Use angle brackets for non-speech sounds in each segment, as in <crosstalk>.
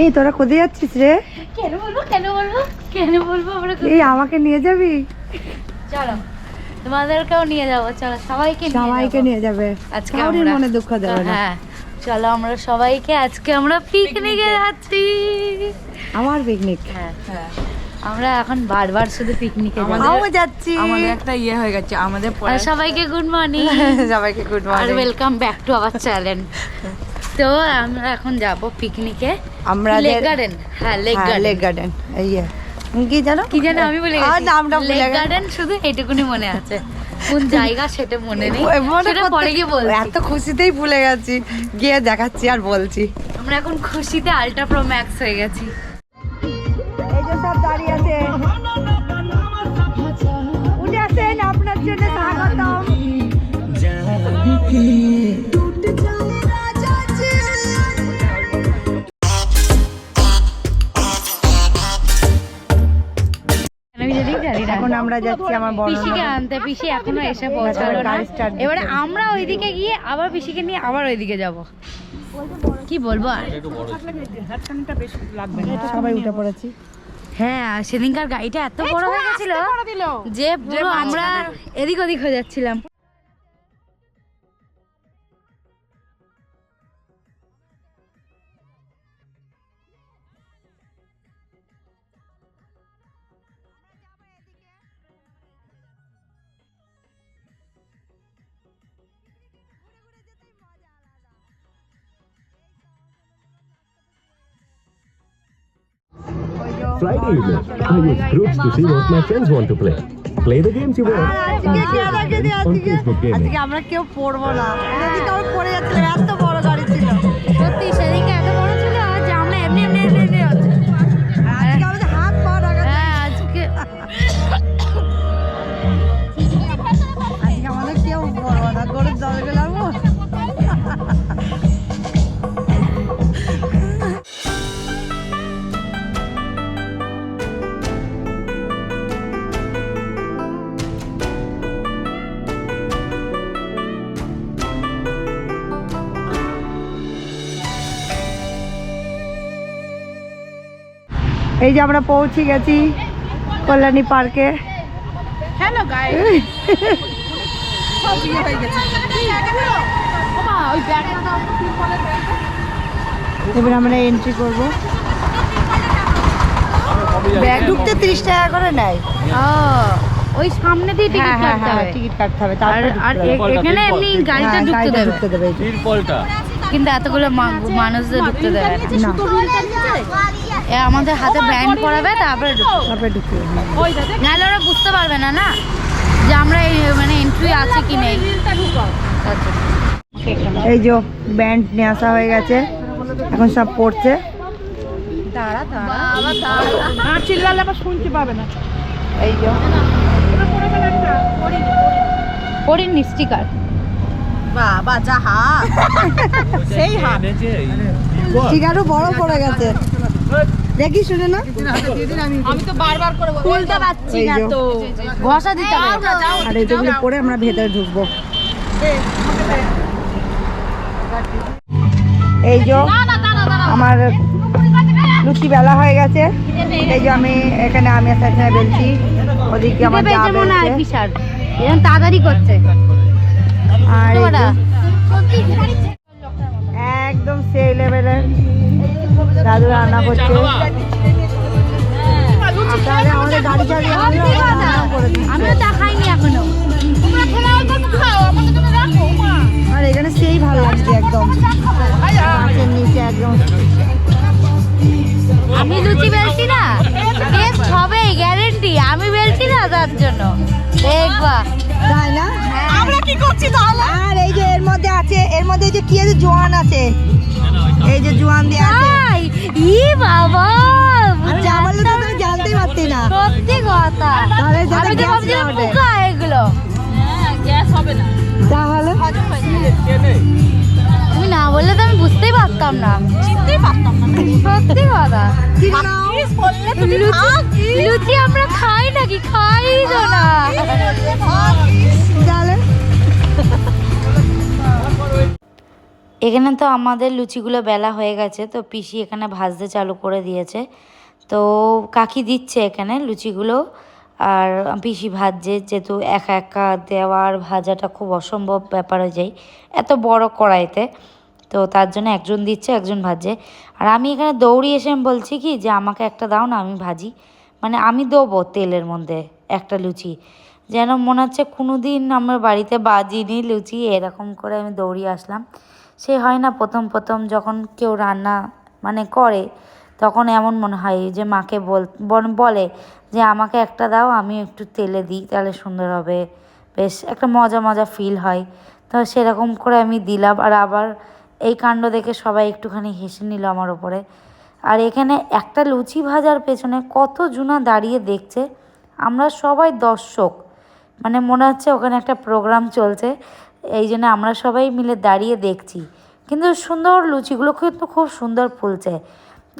এই তোরা কোথায় যাচ্ছিস রে? কেন বলব? কেন বলব? কেন বলব? আমরা এই আমাকে নিয়ে যাবি? চলো তোমাদেরকেও নিয়ে যাব। চলো সবাইকে নিয়ে সবাইকে নিয়ে যাবে। আজকে আমরা মনে দুঃখ দেবে না। হ্যাঁ চলো আমরা সবাইকে আজকে আমরা পিকনিকে যাচ্ছি। আমার পিকনিক হ্যাঁ হ্যাঁ। আমরা এখন বারবার শুধু পিকনিকে আমও যাচ্ছি। আমাদের একটা ইয়ে হয়ে গেছে আমাদের আর সবাইকে গুড মর্নিং <laughs> সবাইকে good R morning welcome back to our channel তো আমরা এখন যাব পিকনিকে আমরা লেক গার্ডেন হ্যাঁ লেক গার্ডেন লেক গার্ডেন এই কি জানো? কি জানো? আমি বলে গেছি। নামটা ভুলে লেক গার্ডেন শুধু এটুকুনি মনে আছে। কোন জায়গা সেটা মনে নেই। সেটা পরে গিয়ে বলছি। এত খুশিতেই ভুলে গেছি। গিয়ে দেখাচ্ছি আর বলছি। আমরা এখন খুশিতে আলট্রা প্রো ম্যাক্স হয়ে গেছি। আমরা যাচ্ছি আমার বড় পিসিকে আনতে পিসি এখনও এসে পৌঁছালো না। এবারে আমরা ওইদিকে গিয়ে আবার পিসিকে নিয়ে আবার ওইদিকে যাব। কি বলব আর? সবাই উঠে পড়েছি। হ্যাঁ সেদিনকার গাড়িটা এত বড় হয়ে গেছিল যে পুরো আমরা এদিক ওদিক হয়ে যাচ্ছিলাম। Friday evening, I use groups to see what my friends want to play. Play the games you want. on Facebook Gaming. আমরা কেউ পড়ব না এদিকে আমরা পড়ে যাচ্ছিলাম এত বড় গাড়ি ছিল সত্যি সেদিনকে এত বড় ছিল যে আমরা এমনি এমনি এমনি এই যে আমরা পৌঁছে গেছি কল্যাণী পার্কে। হ্যালো। এবার আমরা এন্ট্রি করব। ব্যাগ ঢুকতে তিরিশ টাকা করে নেয়। ও ওই সামনে দিয়ে টিকিট হ্যাঁ হ্যাঁ কাটতে হ্যাঁ হবে। টিকিট কাটতে হবে। আর এখানে এমনি গাড়িটা ঢুকতে দেবে। ঢুকতে দেবে। কিন্তু এতগুলো মানুষদের ঢুকতে দেবে না। আমাদের হাতে ব্যান্ড পরাবে তারপরে তারপরে ঢুকতে দেবে। নাহলে ওরা বুঝতে পারবে না না? যে আমরা এই মানে এন্ট্রি আছে কি নেই। এই যে ব্যান্ড নিয়ে আসা হয়ে গেছে। এখন সব পড়ছে। আর চিল্লালে আবার শুনতে পাবে না। এই যে। পরির নিস্টিকার বাবা যা হাত সেই হাত ঠিক আরও বড় পড়ে গেছে। দেখি শুনে না। আমি তো বারবার করে খুলতে পারছি না। তো। ঘষা দিতে আর পরে আমরা ভেতরে ঢুকবো। এই যে আমার লুচি বেলা হয়ে গেছে। এই যে আমি এখানে আমি একটা এখানে বেলছি ওদিকে আমার তাড়াতাড়ি করছে। আর একদম সেই লেভেলের দাদু রান্না করছে তাহলে আমাদের গাড়ি চালিয়ে রান্না করে দিচ্ছি। তাহলে। আর এই যে এর মধ্যে আছে এর মধ্যে এই যে কি আছে? জোয়ান আছে। এই যে জোয়ান দিয়ে আছে। ই বাবা আমি তো তুমি জানতেই পারতি না। সত্যি কথা। তাহলে যাতে গ্যাস না ওঠে। পোকা এগুলো? গ্যাস হবে না। তাহলে? তুমি না বললে তো আমি বুঝতেই পারতাম না। চিনতেই পারতাম না। সত্যি কথা। লুচি লুচি আমরা খাই নাকি? খাই তো না। তাহলে? এখানে তো আমাদের লুচিগুলো বেলা হয়ে গেছে, তো পিসি এখানে ভাজতে চালু করে দিয়েছে। তো কাকি দিচ্ছে এখানে লুচিগুলো, আর পিসি ভাজছে, যেহেতু একা একা দেওয়া আর ভাজাটা খুব অসম্ভব ব্যাপার হয়ে যায়, এত বড় কড়াইতে। তো তার জন্য একজন দিচ্ছে, একজন ভাজছে। আর আমি এখানে দৌড়ি এসে আমি বলছি কি, যে আমাকে একটা দাও না, আমি ভাজি। মানে আমি দেবো তেলের মধ্যে একটা লুচি। যেন মনে হচ্ছে কোনো দিন আমার বাড়িতে বাজিনি, লুচি, এরকম করে আমি দৌড়িয়ে আসলাম। সে হয় না প্রথম প্রথম যখন কেউ রান্না মানে করে, তখন এমন মনে হয় যে মাকে বল, বলে যে আমাকে একটা দাও, আমি একটু তেলে দিই, তাহলে সুন্দর হবে। বেশ, একটা মজা মজা ফিল হয়। তো সেরকম করে আমি দিলাম আর আবার এই কাণ্ড দেখে সবাই একটুখানি হেসে নিল আমার ওপরে আর এখানে একটা লুচি ভাজার পেছনে কত জুনা দাঁড়িয়ে দেখছে। আমরা সবাই দর্শক। মানে মনে হচ্ছে ওখানে একটা প্রোগ্রাম চলছে। এই জন্য আমরা সবাই মিলে দাঁড়িয়ে দেখছি। কিন্তু সুন্দর লুচিগুলো কিন্তু খুব সুন্দর ফুলছে।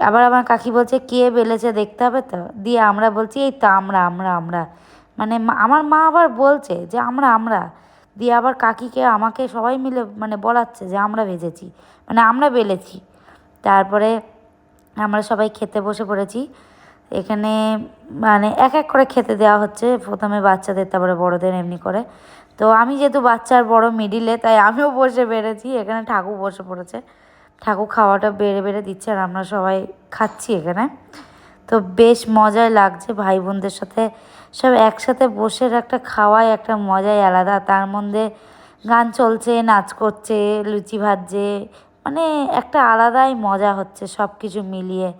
আবার আমার কাকি বলছে, কে বেলেছে দেখতে হবে তো? দিয়ে আমরা বলছি, এই তো আমরা আমরা আমরা। মানে আমার মা আবার বলছে যে, আমরা আমরা। দিয়ে আবার কাকিকে, আমাকে সবাই মিলে মানে বলাচ্ছে যে, আমরা ভেজেছি মানে আমরা বেলেছি। তারপরে আমরা সবাই খেতে বসে পড়েছি। এখানে মানে এক এক করে খেতে দেওয়া হচ্ছে। প্রথমে বাচ্চাদের, তারপরে বড়দের এমনি করে। তো আমি যেহেতু বাচ্চার বড় মিডিলে, তাই আমিও বসে বেড়েছি। এখানে ঠাকুর বসে পড়েছে। ঠাকুর খাওয়াটা বেড়ে বেড়ে দিচ্ছে আর আমরা সবাই খাচ্ছি এখানে। তো বেশ মজাই লাগছে ভাই বোনদের সাথে। সব একসাথে বসে একটা খাওয়াই একটা মজাই আলাদা। তার মধ্যে গান চলছে, নাচ করছে, লুচি ভাজছে। মানে একটা আলাদাই মজা হচ্ছে সব কিছু মিলিয়ে।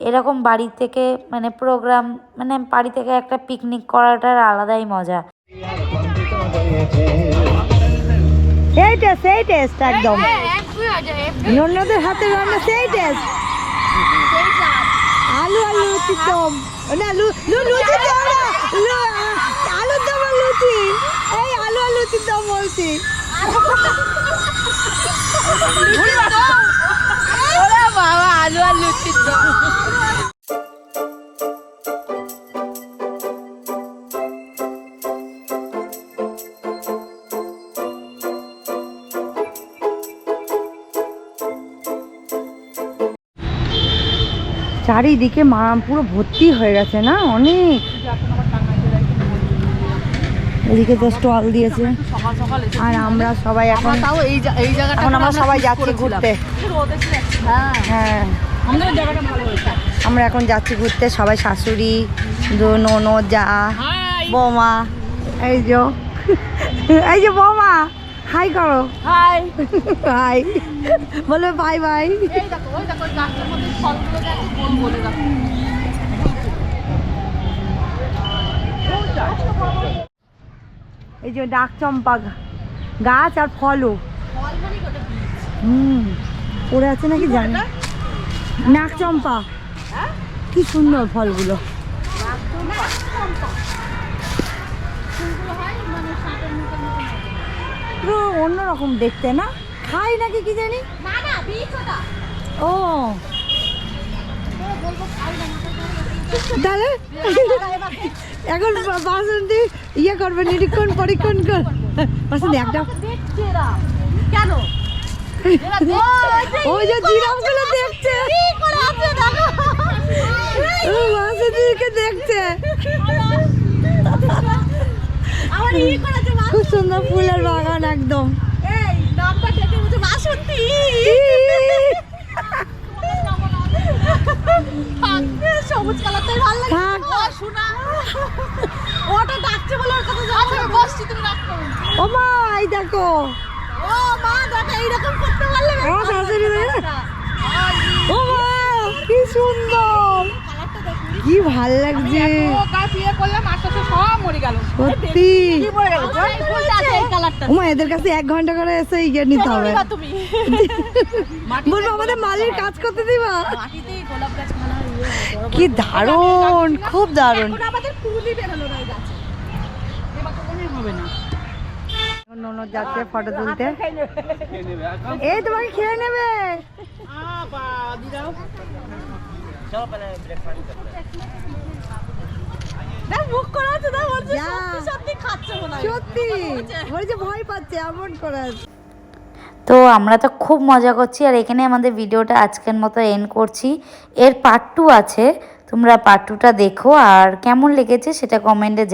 এরকম বাড়ি থেকে মানে প্রোগ্রাম মানে বাড়ি থেকে একটা পিকনিক করাটার আলাদাই মজা। সেই টেস্ট সেই টেস্ট একদম। নন্নদের হাতে রান্না সেই টেস্ট আলু আর দম। না লু লু লুচির দম না আলুর দম আর লুচি। এই আলু আর লুচির দম বলছি। আলু আর লুচির চারিদিকে মা পুরো ভর্তি হয়ে গেছে না? অনেক। এদিকে তো স্টল দিয়েছে। আর আমরা সবাই এখন তাও এই এই জায়গাটা এখন আমরা সবাই যাচ্ছি ঘুরতে। হ্যাঁ। হ্যাঁ। আমাদের জায়গাটা ভালো হয়েছে। আমরা এখন যাচ্ছি ঘুরতে সবাই শাশুড়ি দু ননদ যা বৌমা এই যে এই যে বৌমা হাই করো। হাই। হাই। বলে বাই বাই এই দেখো এই যে ডাক চম্পা গাছ আর ফলও? হুম পড়ে আছে নাকি জানি। নাক চম্পা। কি সুন্দর ফলগুলো। অন্যরকম দেখতে না? খাই নাকি কি জানি? ও। তাহলে? এখন বাসন্তী ইয়ে করবে নিরীক্ষণ পরীক্ষণ কর। বাসন্তী একটা কেন? ওই যে জিরাফগুলো দেখছে। বাসন্তীকে দেখছে। খুব সুন্দর ফুলের বাগান একদম। বাসন্তী। সবুজ কালারটাই ভালো লাগে থাক। শোনা ওটা ডাকছে বলে ওর আমি বসছি তুমি রাখো ও মা এই দেখো। ও মা দেখো এইরকম করতে পারলে না। আমার শাশুড়ি দেখো। ও মা কি সুন্দর। কি ভালো লাগছে। ও গাছ ইয়ে সত্যি। ও এদের কাছে এক ঘণ্টা করে এসে ইয়ে নিতে হবে। বলব আমাদের মালির কাজ করতে দিবা। মাটিতেই গোলাপ গাছ কি দারুণ খুব দারুণ। এখন আমাদের ফুলই বেরোলো না গাছে। এবার তো হবে না ননদ যাচ্ছে ফটো তুলতে এই তোমাকে খেয়ে নেবে। সত্যি ভয় পাচ্ছে এমন করে আছে। তো আমরা তো খুব মজা করছি আর এখানে আমাদের ভিডিওটা আজকের মতো এন্ড করছি। এর পার্ট টু আছে, তোমরা পার্ট টুটা দেখো আর কেমন লেগেছে সেটা কমেন্টে